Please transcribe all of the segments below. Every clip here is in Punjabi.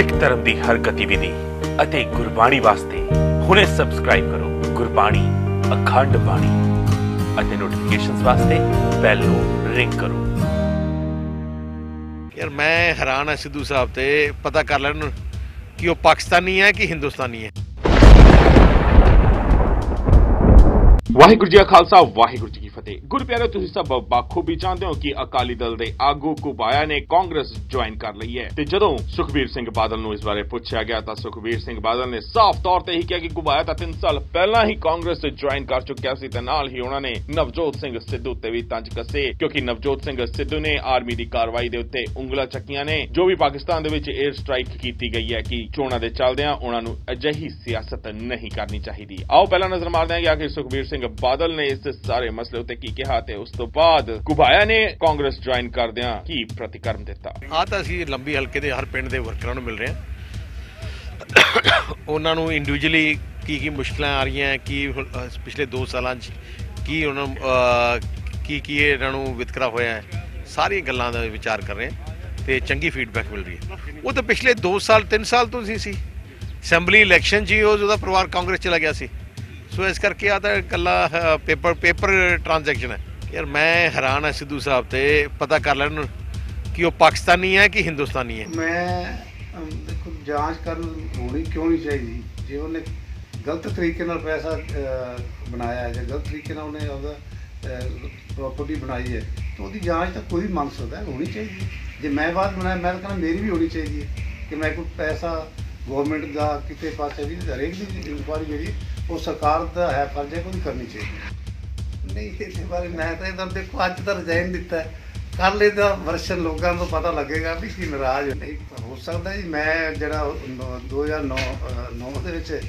ਸਿੱਖ ਧਰਮ ਦੀ ਹਰ ਗਤੀਵਿਧੀ ਅਤੇ ਗੁਰਬਾਣੀ ਵਾਸਤੇ ਹੁਣੇ ਸਬਸਕ੍ਰਾਈਬ ਕਰੋ ਗੁਰਬਾਣੀ ਅਖੰਡ ਬਾਣੀ ਅਤੇ ਨੋਟੀਫਿਕੇਸ਼ਨਸ ਵਾਸਤੇ ਬੈਲ ਨੂੰ ਰਿੰਗ ਕਰੋ। ਯਾਰ ਮੈਂ ਹੈਰਾਨ ਆ ਸਿੱਧੂ ਸਾਹਿਬ ਤੇ ਪਤਾ ਕਰ ਲੈਣ ਕਿ ਉਹ ਪਾਕਿਸਤਾਨੀ ਹੈ ਕਿ ਹਿੰਦੁਸਤਾਨੀ ਹੈ? ਵਾਹਿਗੁਰੂ ਜੀ ਕਾ ਖਾਲਸਾ ਵਾਹਿਗੁਰੂ ਜੀ ਫਤਿਹ। ਗੁਰਪਿਆਰੇ ਤੁਸੀਂ ਸਭ ਬਾਖੂਬੀ ਜਾਣਦੇ ਹੋ ਕਿ ਅਕਾਲੀ ਦਲ ਦੇ ਆਗੂ ਕੁਬਾਇਆ ਨੇ ਕਾਂਗਰਸ ਜੁਆਇਨ ਕਰ ਲਈ ਹੈ। ਤੇ ਜਦੋਂ ਸੁਖਬੀਰ ਸਿੰਘ ਬਾਦਲ ਨੂੰ ਇਸ ਬਾਰੇ ਪੁੱਛਿਆ ਗਿਆ ਤਾਂ ਸੁਖਬੀਰ ਸਿੰਘ ਬਾਦਲ ਨੇ ਸਾਫ਼ ਤੌਰ ਤੇ ਹੀ ਕਿਹਾ ਕਿ ਕੁਬਾਇਆ ਤਾਂ 3 ਸਾਲ ਪਹਿਲਾਂ ਹੀ ਕਾਂਗਰਸ ਜੁਆਇਨ ਕਰ ਚੁੱਕਿਆ ਸੀ ਤੇ ਨਾਲ ਹੀ ਉਹਨਾਂ ਨੇ ਨਵਜੋਤ ਸਿੰਘ ਸਿੱਧੂ ਤੇ ਵੀ ਤੰਜ ਕੱਸੇ, ਕਿਉਂਕਿ ਨਵਜੋਤ ਸਿੰਘ ਸਿੱਧੂ ਨੇ ਆਰਮੀ ਦੀ ਕਾਰਵਾਈ ਦੇ ਉੱਤੇ ਉਂਗਲਾਂ ਚੱਕੀਆਂ ਨੇ, ਜੋ ਵੀ ਪਾਕਿਸਤਾਨ ਦੇ ਵਿੱਚ 에ਅਰ ਸਟ੍ਰਾਈਕ ਕੀਤੀ ਗਈ ਹੈ ਕਿ ਚੋਣਾਂ ਦੇ ਚੱਲਦਿਆਂ ਉਹਨਾਂ ਨੂੰ ਅਜਿਹੀ ਸਿਆਸਤ ਨਹੀਂ ਕਰਨੀ ਚਾਹੀਦੀ। ਆਓ, ਪਹਿਲਾਂ ਨਜ਼ਰ ਮਾਰਦੇ ਹਾਂ ਕਿ ਆਖਿਰ ਸੁਖਬੀਰ ਸਿੰਘ ਬਾਦਲ ਨੇ ਇਸ ਸਾਰੇ ਮਸਲੇ ਉੱਤੇ ਕੀ ਕਿਹਾ ਤੇ ਉਸ ਤੋਂ ਬਾਅਦ ਕੁਬਾਇਆ ਨੇ ਕਾਂਗਰਸ ਜੁਆਇਨ ਕਰਦਿਆਂ ਕੀ ਪ੍ਰਤੀਕਰਮ ਦਿੱਤਾ? ਆ ਤਾਂ ਅਸੀਂ ਲੰਬੀ ਹਲਕੇ ਦੇ ਹਰ ਪਿੰਡ ਦੇ ਵਰਕਰਾਂ ਨੂੰ ਮਿਲ ਰਹੇ ਹਾਂ। ਉਹਨਾਂ ਨੂੰ ਇੰਡੀਵਿਜੂਅਲੀ ਕੀ ਕੀ ਮੁਸ਼ਕਲਾਂ ਆ ਰਹੀਆਂ, ਕੀ ਪਿਛਲੇ 2 ਸਾਲਾਂ 'ਚ ਕੀ ਉਹਨਾਂ ਨੂੰ ਕੀ ਕੀ ਇਹਨਾਂ ਨੂੰ ਵਿਤਕਰਾ ਹੋਇਆ ਹੈ, ਸਾਰੀਆਂ ਗੱਲਾਂ ਦਾ ਵਿਚਾਰ ਕਰ ਰਹੇ ਹਾਂ ਤੇ ਚੰਗੀ ਫੀਡਬੈਕ ਮਿਲ ਰਹੀ ਹੈ। ਉਹ ਤਾਂ ਪਿਛਲੇ 2 ਸਾਲ 3 ਸਾਲ ਤੋਂ ਸੀ ਸੀ ਅਸੈਂਬਲੀ ਇਲੈਕਸ਼ਨ 'ਚ ਹੀ ਉਹਦਾ ਪਰਿਵਾਰ ਕਾਂਗਰਸ ਚਲਾ ਗਿਆ ਸੀ। ਸੋ ਇਸ ਕਰਕੇ ਆ ਤਾਂ ਇਕੱਲਾ ਪੇਪਰ ਪੇਪਰ ਟ੍ਰਾਂਜੈਕਸ਼ਨ ਹੈ। ਯਾਰ ਮੈਂ ਹੈਰਾਨ ਆ ਸਿੱਧੂ ਸਾਹਿਬ ਤੇ ਪਤਾ ਕਰ ਲੈਣ ਕਿ ਉਹ ਪਾਕਿਸਤਾਨੀ ਹੈ ਕਿ ਹਿੰਦੁਸਤਾਨੀ ਹੈ। ਮੈਂ ਦੇਖੋ ਜਾਂਚ ਕਰਨ ਹੋਣੀ ਕਿਉਂ ਨਹੀਂ ਚਾਹੀਦੀ? ਜੇ ਉਹਨੇ ਗਲਤ ਤਰੀਕੇ ਨਾਲ ਪੈਸਾ ਬਣਾਇਆ ਹੈ ਜਾਂ ਗਲਤ ਤਰੀਕੇ ਨਾਲ ਉਹਨੇ ਉਹਦਾ ਪ੍ਰਾਪਰਟੀ ਬਣਾਈ ਹੈ ਤਾਂ ਉਹਦੀ ਜਾਂਚ ਤਾਂ ਕੋਈ ਵੀ ਮੰਗ ਸਕਦਾ ਹੈ, ਹੋਣੀ ਚਾਹੀਦੀ ਜੇ ਮੈਂ ਬਾਤ ਬਣਾਇਆ ਮੈਂ ਤਾਂ ਕਹਿੰਦਾ ਮੇਰੀ ਵੀ ਹੋਣੀ ਚਾਹੀਦੀ ਹੈ ਕਿ ਮੈਂ ਕੋਈ ਪੈਸਾ ਗਵਰਨਮੈਂਟ ਦਾ ਕਿਤੇ ਪਾਸੇ ਵੀ ਹਰੇਕ ਦੀ ਇਨਕੁਆਰੀ ਜਿਹੜੀ, ਉਹ ਸਰਕਾਰ ਦਾ ਹੈ, ਫਰਜ਼ ਹੈ, ਕੋਈ ਕਰਨੀ ਚਾਹੀਦੀ। ਨਹੀਂ, ਇਹਦੇ ਬਾਰੇ ਮੈਂ ਤਾਂ ਇਹਦਾ ਦੇਖੋ, ਅੱਜ ਤਾਂ ਰਿਜ਼ਾਈਨ ਦਿੱਤਾ ਹੈ। ਕੱਲ੍ਹ ਲੈ ਵਰਸ਼ਨ ਲੋਕਾਂ ਨੂੰ ਪਤਾ ਲੱਗੇਗਾ ਵੀ ਕੀ ਨਾਰਾਜ਼ ਨਹੀਂ ਹੋ ਸਕਦਾ ਜੀ, ਮੈਂ ਜਿਹੜਾ 2009 9 ਦੇ ਵਿੱਚ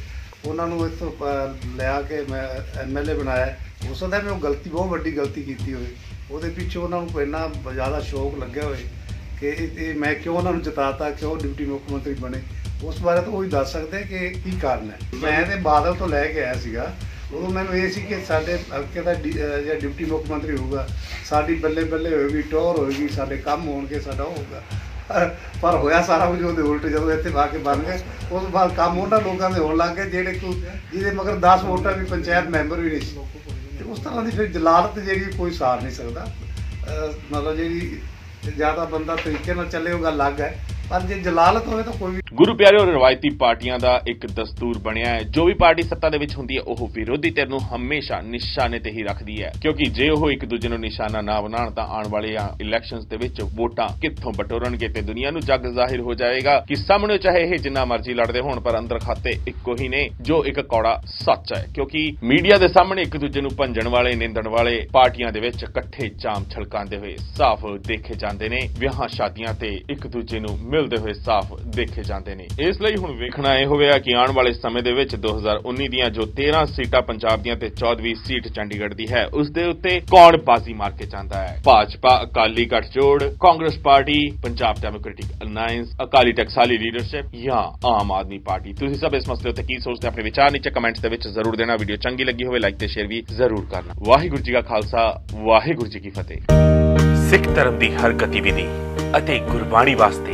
ਉਹਨਾਂ ਨੂੰ ਇੱਥੋਂ ਪ- ਲਿਆ ਕੇ ਮੈਂ ਐਮਐਲਏ ਬਣਾਇਆ ਹੋ। ਸਕਦਾ ਮੈਂ ਉਹ ਗਲਤੀ, ਬਹੁਤ ਵੱਡੀ ਗਲਤੀ ਕੀਤੀ ਹੋਵੇ। ਉਹਦੇ ਪਿੱਛੇ ਉਹਨਾਂ ਨੂੰ ਇੰਨਾ ਜ਼ਿਆਦਾ ਸ਼ੌਕ ਲੱਗਿਆ ਹੋਵੇ ਕਿ ਇਹ ਇਹ ਮੈਂ ਕਿਉਂ ਉਹਨਾਂ ਨੂੰ ਜਿਤਾਤਾ, ਕਿਉਂ ਡਿਪਟੀ ਮੁੱਖ ਮੰਤਰੀ ਬਣੇ। ਉਸ ਬਾਰੇ ਤਾਂ ਉਹੀ ਦੱਸ ਸਕਦੇ ਕਿ ਕੀ ਕਾਰਨ ਹੈ। ਮੈਂ ਤੇ ਬਾਦਲ ਤੋਂ ਲੈ ਕੇ ਆਇਆ ਸੀਗਾ। ਉਦੋਂ ਮੈਨੂੰ ਇਹ ਸੀ ਕਿ ਸਾਡੇ ਹਲਕੇ ਦਾ ਡੀ- ਅਹ ਜਿਹੜਾ ਡਿਪਟੀ ਮੁੱਖ ਮੰਤਰੀ ਹੋਊਗਾ, ਸਾਡੀ ਬੱਲੇ ਬੱਲੇ ਹੋਏਗੀ ਟੋਰ ਹੋਏਗੀ, ਸਾਡੇ ਕੰਮ ਹੋਣਗੇ, ਸਾਡਾ ਉਹ ਹੋਊਗਾ। ਪਰ- ਹੋਇਆ ਸਾਰਾ ਕੁਝ ਉਹਦੇ ਉਲਟ, ਜਦੋਂ ਇੱਥੇ ਆ ਕੇ ਬਣ ਗਏ। ਉਸ ਤੋਂ ਬਾਅਦ ਕੰਮ ਉਹਨਾਂ ਲੋਕਾਂ ਦੇ ਹੋਣ ਲੱਗ ਗਏ, ਜਿਹੜੇ ਕੋ ਜਿਹਦੇ ਮਗਰ 10 ਵੋਟਾਂ ਵੀ ਪੰਚਾਇਤ ਮੈਂਬਰ ਵੀ ਨਹੀਂ ਸੀ। ਤੇ ਉਸ ਤਰ੍ਹਾਂ ਦੀ ਫਿਰ ਜਲਾਲਤ ਜਿਹੜੀ ਕੋਈ ਸਾਰ ਨਹੀਂ ਸਕਦਾ। ਮਤਲਬ ਜਿਹੜੀ ਜ਼ਿਆਦਾ ਬੰਦਾ ਤਰੀਕੇ ਨਾਲ ਚੱਲੇ, ਉਹ ਗੱਲ ਅਲੱਗ ਹੈ। ਪਰ ਜੇ ਜਲਾਲਤ ਹੋਵੇ ਤਾਂ ਕੋਈ ਵੀ ਗੁਰੂ ਪਿਆਰਿਓ ਰਵਾਇਤੀ ਪਾਰਟੀਆਂ ਦਾ ਇੱਕ ਦਸਤੂਰ ਬਣਿਆ ਹੈ। ਜੋ ਵੀ ਪਾਰਟੀ ਸੱਤਾ ਦੇ ਵਿੱਚ ਹੁੰਦੀ ਹੈ, ਉਹ ਵਿਰੋਧੀ ਧਿਰ ਨੂੰ ਹਮੇਸ਼ਾ ਨਿਸ਼ਾਨੇ ਤੇ ਹੀ ਰੱਖਦੀ ਹੈ। ਕਿਉਂਕਿ ਜੇ ਉਹ ਇੱਕ ਦੂਜੇ ਨੂੰ ਨਿਸ਼ਾਨਾ ਨਾ ਬਣਾਉਣ, ਤਾਂ ਆਉਣ ਵਾਲੇ ਇਲੈਕਸ਼ਨਸ ਦੇ ਵਿੱਚ ਵੋਟਾਂ ਕਿੱਥੋਂ ਬਟੋਰਨਗੇ ਤੇ ਦੁਨੀਆ ਨੂੰ ਜੱਗ ਜ਼ਾਹਿਰ ਹੋ ਜਾਏਗਾ। ਕਿ ਸਾਹਮਣੇ ਚਾਹੇ ਇਹ ਜਿੰਨਾ ਮਰਜ਼ੀ ਲੜਦੇ ਹੋਣ, ਪਰ ਅੰਦਰ ਖਾਤੇ ਇੱਕੋ ਹੀ ਨੇ, ਜੋ ਇੱਕ ਕੌੜਾ ਸੱਚ ਹੈ। ਕਿਉਂਕਿ ਮੀਡੀਆ ਦੇ ਸਾਹਮਣੇ ਇੱਕ ਦੂਜੇ ਨੂੰ ਭੰਜਣ ਵਾਲੇ, ਨਿੰਦਣ ਵਾਲੇ ਪਾਰਟੀਆਂ ਦੇ ਵਿੱਚ ਇਕੱਠੇ ਜਾਮ ਛਲਕਾਉਂਦੇ ਹੋਏ ਸਾਫ਼ ਦੇਖੇ ਜਾਂਦੇ ਨੇ। ਵਿਆਹਾਂ, ਸ਼ਾਦੀਆਂ ਤੇ ਇੱਕ ਦੂਜੇ ਨੂੰ ਮਿਲਦੇ ਹੋਏ ਸਾਫ਼ ਦੇਖੇ ਜਾਂਦੇ ਨੇ। ਇਸ ਲਈ ਹੁਣ ਵੇਖਣਾ ਇਹ ਹੋਵੇਗਾ ਕਿ ਆਉਣ ਵਾਲੇ ਸਮੇਂ ਦੇ ਵਿੱਚ 2019 ਦੀਆਂ ਜੋ 13 ਸੀਟਾਂ ਪੰਜਾਬ ਦੀਆਂ ਤੇ 14ਵੀਂ ਸੀਟ ਚੰਡੀਗੜ੍ਹ ਦੀ ਹੈ, ਉਸ ਦੇ ਉੱਤੇ ਕੌਣ ਬਾਜ਼ੀ ਮਾਰ ਕੇ ਜਾਂਦਾ ਹੈ? ਭਾਜਪਾ, ਅਕਾਲੀ ਗੱਠਜੋੜ, Congress party, Punjab Democratic Alliance Akali Taksali leadership ਜਾਂ ਆਮ ਆਦਮੀ ਪਾਰਟੀ। ਤੁਸੀਂ ਸਭ ਇਸ ਮਸਲੇ ਉੱਤੇ ਕੀ ਸੋਚਦੇ ਆਪਣੇ ਵਿਚਾਰ ਨੀਚੇ ਕਮੈਂਟਸ ਦੇ ਵਿੱਚ ਜ਼ਰੂਰ ਦੇਣਾ। ਵੀਡੀਓ ਚੰਗੀ ਲੱਗੀ ਹੋਵੇ, ਲਾਈਕ ਤੇ ਸ਼ੇਅਰ ਵੀ ਜ਼ਰੂਰ ਕਰਨਾ। ਵਾਹਿਗੁਰੂ ਜੀ ਕਾ ਖਾਲਸਾ, ਵਾਹਿਗੁਰੂ ਜੀ ਕੀ ਫਤਿਹ। ਸਿੱਖ ਧਰਮ ਦੀ ਹਰ ਗਤੀਵਿਧੀ ਅਤੇ ਗੁਰਬਾਣੀ ਵਾਸਤੇ